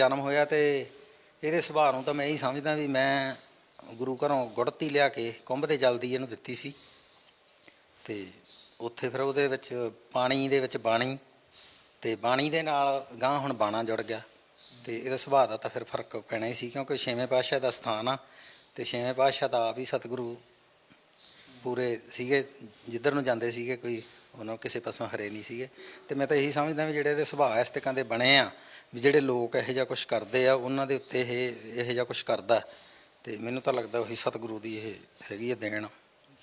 ਜਨਮ ਹੋਇਆ ਤੇ ਇਹਦੇ ਸੁਭਾਅ ਨੂੰ ਤਾਂ ਮੈਂ ਇਹੀ ਸਮਝਦਾ ਵੀ ਮੈਂ ਗੁਰੂ ਘਰੋਂ ਗੁੜਤੀ ਲਿਆ ਕੇ ਕੁੰਭ ਦੇ ਜਲਦੀ ਇਹਨੂੰ ਦਿੱਤੀ ਸੀ। ਤੇ ਉੱਥੇ ਫਿਰ ਉਹਦੇ ਵਿੱਚ ਪਾਣੀ ਦੇ ਵਿੱਚ ਬਾਣੀ ਤੇ ਬਾਣੀ ਦੇ ਨਾਲ ਗਾਂ ਹੁਣ ਬਾਣਾ ਜੁੜ ਗਿਆ ਤੇ ਇਹਦਾ ਸੁਭਾਅ ਦਾ ਤਾਂ ਫਿਰ ਫ਼ਰਕ ਪੈਣਾ ਹੀ ਸੀ ਕਿਉਂਕਿ ਛੇਵੇਂ ਪਾਤਸ਼ਾਹ ਦਾ ਸਥਾਨ ਆ ਤੇ ਛੇਵੇਂ ਪਾਤਸ਼ਾਹ ਦਾ ਆਪ ਹੀ ਸਤਿਗੁਰੂ ਪੂਰੇ ਸੀਗੇ, ਜਿੱਧਰ ਨੂੰ ਜਾਂਦੇ ਸੀਗੇ ਕੋਈ ਉਹਨਾਂ ਕਿਸੇ ਪਾਸੋਂ ਹਰੇ ਨਹੀਂ ਸੀਗੇ। ਤੇ ਮੈਂ ਤਾਂ ਇਹੀ ਸਮਝਦਾ ਵੀ ਜਿਹੜੇ ਇਹਦੇ ਸੁਭਾਅ ਇਸ ਤਰ੍ਹਾਂ ਕਹਿੰਦੇ ਬਣੇ ਆ ਵੀ ਜਿਹੜੇ ਲੋਕ ਇਹੋ ਜਿਹਾ ਕੁਝ ਕਰਦੇ ਆ ਉਹਨਾਂ ਦੇ ਉੱਤੇ ਇਹ ਇਹੋ ਜਿਹਾ ਕੁਝ ਕਰਦਾ ਤੇ ਮੈਨੂੰ ਤਾਂ ਲੱਗਦਾ ਉਹੀ ਸਤਿਗੁਰੂ ਦੀ ਇਹ ਹੈਗੀ ਆ ਦੇਣ।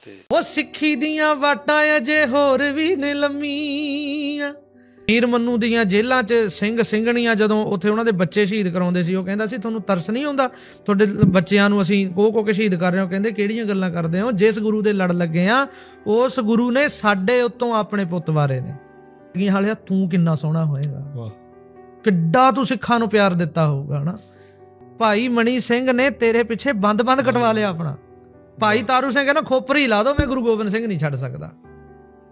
ਤੇ ਉਹ ਸਿੱਖੀ ਦੀਆਂ ਵਾਟਾਂ ਅਜੇ ਹੋਰ ਵੀ ਨੇ ਲੰਮੀਆਂ। ਵੀਰ ਮੰਨੂ ਦੀਆਂ ਜੇਲ੍ਹਾਂ 'ਚ ਸਿੰਘ ਸਿੰਘਣੀਆਂ ਜਦੋਂ ਉੱਥੇ ਉਹਨਾਂ ਦੇ ਬੱਚੇ ਸ਼ਹੀਦ ਕਰਾਉਂਦੇ ਸੀ ਉਹ ਕਹਿੰਦਾ ਸੀ ਤੁਹਾਨੂੰ ਤਰਸ ਨਹੀਂ ਆਉਂਦਾ? ਤੁਹਾਡੇ ਬੱਚਿਆਂ ਨੂੰ ਅਸੀਂ ਕੋ ਕੋ ਕੇ ਸ਼ਹੀਦ ਕਰ ਰਹੇ ਹਾਂ। ਉਹ ਕਹਿੰਦੇ ਕਿਹੜੀਆਂ ਗੱਲਾਂ ਕਰਦੇ ਹੋ? ਜਿਸ ਗੁਰੂ ਦੇ ਲੜ ਲੱਗੇ ਆ ਉਸ ਗੁਰੂ ਨੇ ਸਾਡੇ ਉੱਤੋਂ ਆਪਣੇ ਪੁੱਤ ਵਾਰੇ ਨੇ। ਕੀ ਹਾਲਿਆ ਤੂੰ ਕਿੰਨਾ ਸੋਹਣਾ ਹੋਏਗਾ। ਵਾਹ। ਕਿੱਡਾ ਤੂੰ ਸਿੱਖਾਂ ਨੂੰ ਪਿਆਰ ਦਿੱਤਾ ਹੋਊਗਾ ਹਨਾ? ਭਾਈ ਮਣੀ ਸਿੰਘ ਨੇ ਤੇਰੇ ਪਿੱਛੇ ਬੰਦ-ਬੰਦ ਕਟਵਾ ਲਿਆ ਆਪਣਾ। ਭਾਈ ਤਾਰੂ ਸਿੰਘ ਕਹਿੰਦਾ ਖੋਪਰੀ ਲਾ ਦੋ ਮੈਂ ਗੁਰੂ ਗੋਬਿੰਦ ਸਿੰਘ ਨਹੀਂ ਛੱਡ ਸਕਦਾ।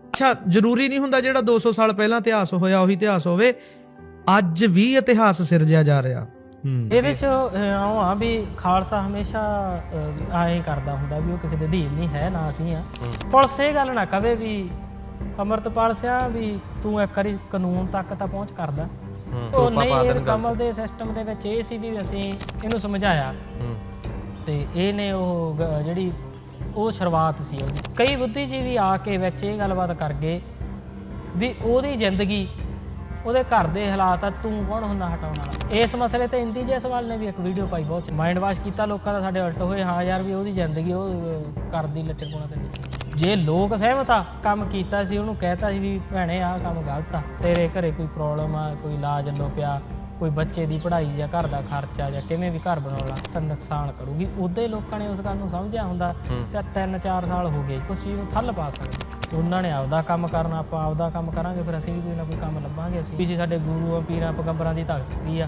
ਅੱਛਾ ਜ਼ਰੂਰੀ ਨਹੀਂ ਹੁੰਦਾ ਜਿਹੜਾ 200 ਸਾਲ ਪਹਿਲਾਂ ਇਤਿਹਾਸ ਹੋਇਆ ਉਹੀ ਇਤਿਹਾਸ ਹੋਵੇ। ਅੱਜ ਵੀ ਇਤਿਹਾਸ ਸਿਰਜਿਆ ਜਾ ਰਿਹਾ। ਇਹਦੇ ਚ ਆਉਂ ਆ ਵੀ ਖਾਲਸਾ ਹਮੇਸ਼ਾ ਐਂ ਕਰਦਾ ਹੁੰਦਾ ਵੀ ਉਹ ਕਿਸੇ ਦੇ ਅਧੀਨ ਨਹੀਂ ਹੈ ਨਾ ਅਸੀਂ ਆ ਪੁਲਿਸ ਇਹ ਗੱਲ ਨਾ ਕਵੇ ਵੀ ਅਮਰਤਪਾਲ ਸਿਆ ਵੀ ਤੂੰ ਇੱਕ ਵਾਰੀ ਕਾਨੂੰਨ ਤੱਕ ਤਾਂ ਪਹੁੰਚ ਕਰਦਾ। ਉਹ ਨਹੀਂ ਇਹ ਕਮਲ ਦੇ ਸਿਸਟਮ ਦੇ ਵਿੱਚ ਇਹ ਸੀ ਵੀ ਅਸੀਂ ਇਹਨੂੰ ਸਮਝਾਇਆ। ਤੇ ਇਹਨੇ ਉਹ ਗ- ਜਿਹੜੀ ਉਹ ਸ਼ੁਰੂਆਤ ਸੀ ਉਹਦੀ। ਕਈ ਬੁੱਧੀਜੀਵੀ ਆ ਕੇ ਵਿੱਚ ਇਹ ਗੱਲਬਾਤ ਕਰ ਗਏ ਵੀ ਉਹਦੀ ਜ਼ਿੰਦਗੀ ਉਹਦੇ ਘਰ ਦੇ ਹਾਲਾਤ ਆ ਤੂੰ ਕੌਣ ਹੁੰਦਾ ਹਟਾਉਣ ਵਾਲਾ? ਇਸ ਮਸਲੇ ਤੇ ਇੰਦੀ ਜੈਸਵਾਲ ਨੇ ਵੀ ਇੱਕ ਵੀਡੀਓ ਪਾਈ ਬਹੁਤ ਮਾਈਂਡ ਵਾਸ਼ ਕੀਤਾ ਲੋਕਾਂ ਦਾ ਸਾਡੇ ਉਲਟ ਹੋਏ ਹਾਂ ਯਾਰ ਵੀ ਉਹਦੀ ਜ਼ਿੰਦਗੀ ਉਹ ਅਹ, ਕਰਦੀ ਲੱਚਰਪੁਣਾ ਤੇ। ਜੇ ਲੋਕ ਸਹਿਮਤ ਆ ਕੰਮ ਕੀਤਾ ਸੀ ਉਹਨੂੰ ਕਹਿਤਾ ਸੀ ਵੀ ਭੈਣੇ ਆਹ ਕੰਮ ਗਲਤ ਆ। ਤੇਰੇ ਘਰੇ ਕੋਈ ਪ੍ਰੋਬਲਮ ਆ ਕੋਈ ਇਲਾਜ ਲੋ ਪਿਆ ਕੋਈ ਬੱਚੇ ਦੀ ਪੜ੍ਹਾਈ ਜਾਂ ਘਰ ਦਾ ਖਰਚਾ ਜਾਂ ਕਿਵੇਂ ਵੀ ਘਰ ਬਣਾਉਣਾ ਤਾਂ ਨੁਕਸਾਨ ਕਰੂਗੀ। ਉਦੋਂ ਲੋਕਾਂ ਨੇ ਉਸ ਗੱਲ ਨੂੰ ਸਮਝਿਆ ਹੁੰਦਾ ਤੇ 3-4 ਸਾਲ ਹੋ ਗਏ ਉਸ ਚੀਜ਼ ਨੂੰ ਠੱਲ ਪਾ ਸਕਦੇ। ਉਹਨਾਂ ਨੇ ਆਪਦਾ ਕੰਮ ਕਰਨਾ ਆਪਾਂ ਆਪਦਾ ਕੰਮ ਕਰਾਂਗੇ ਫਿਰ ਅਸੀਂ ਵੀ ਕੋਈ ਨਾ ਕੋਈ ਕੰਮ ਲੱਭਾਂਗੇ ਅਸੀਂ। ਵੀ ਸਾਡੇ ਗੁਰੂਆਂ ਪੀਰਾਂ ਪੈਗੰਬਰਾਂ ਦੀ ਕੀ ਆ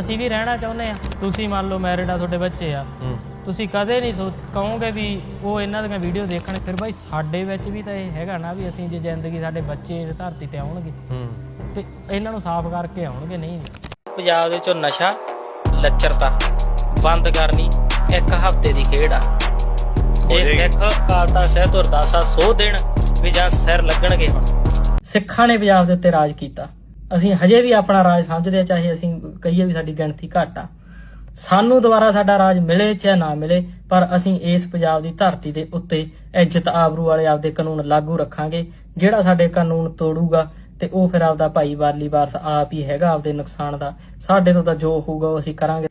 ਅਸੀਂ ਵੀ ਰਹਿਣਾ ਚਾਹੁੰਦੇ ਆ। ਤੁਸੀਂ ਮੰਨ ਲਓ ਮੈਰਿਡ ਆ ਤੁਹਾਡੇ ਬੱਚੇ ਆ। ਤੁਸੀਂ ਕਦੇ ਨਹੀਂ ਸੋਚ ਕਹੋਗੇ ਵੀ ਉਹ ਇਹਨਾਂ ਦੀਆਂ ਵੀਡੀਓ ਦੇਖਣ ਫਿਰ ਬਾਈ ਸਾਡੇ ਵਿੱਚ ਵੀ ਤਾਂ ਇਹ ਹੈਗਾ ਨਾ ਵੀ ਅਸੀਂ ਜੇ ਜ਼ਿੰਦਗੀ ਸਾਡੇ ਬੱਚੇ ਇਸ ਧਰਤੀ ਤੇ ਆਉਣਗੇ। ਤੇ ਇਹਨਾਂ ਨੂੰ ਸਾਫ਼ ਕਰਕੇ ਆਉਣਗੇ ਨਹੀਂ ਪੰਜਾਬ ਦੇ ਵਿੱਚੋਂ ਨਸ਼ਾ ਲੱਚਰਤਾ ਬੰਦ ਕਰਨੀ ਇੱਕ ਹਫ਼ਤੇ ਦੀ ਖੇਡ ਆ। ਜੇ ਸਿੱਖ ਕਾਲਤਾ ਸਹਿਤ ਅਰਦਾਸਾ ਸੋ ਦੇਣ ਵੀ ਜਾਂ ਸਿਰ ਲੱਗਣਗੇ ਹੁਣ। ਸਿੱਖਾਂ ਨੇ ਪੰਜਾਬ ਦੇ ਉੱਤੇ ਰਾਜ ਕੀਤਾ। ਅਸੀਂ ਹਜੇ ਵੀ ਆਪਣਾ ਰਾਜ ਸਮਝਦੇ ਆ ਚਾਹੇ ਅਸੀਂ ਕਹੀਏ ਵੀ ਸਾਡੀ ਗਿਣਤੀ ਘੱਟ ਆ। ਸਾਨੂੰ ਦੁਬਾਰਾ ਸਾਡਾ ਰਾਜ ਮਿਲੇ ਚਾਹੇ ਨਾ ਮਿਲੇ, ਪਰ ਅਸੀਂ ਇਸ ਪੰਜਾਬ ਦੀ ਧਰਤੀ ਦੇ ਉੱਤੇ ਇੱਜ਼ਤ ਆਬਰੂ ਵਾਲੇ ਆਪਦੇ ਕਾਨੂੰਨ ਲਾਗੂ ਰੱਖਾਂਗੇ, ਜਿਹੜਾ ਸਾਡੇ ਕਾਨੂੰਨ ਤੋੜੂਗਾ ਤੇ ਉਹ ਫਿਰ ਆਪਦਾ ਭਾਈ ਵਾਲੀ ਵਾਰਸ ਆਪ ਹੀ ਹੈਗਾ, ਆਪਦੇ ਨੁਕਸਾਨ ਦਾ। ਸਾਡੇ ਤੋਂ ਤਾਂ ਜੋ ਹੋਊਗਾ ਉਹ ਅਸੀਂ ਕਰਾਂਗੇ।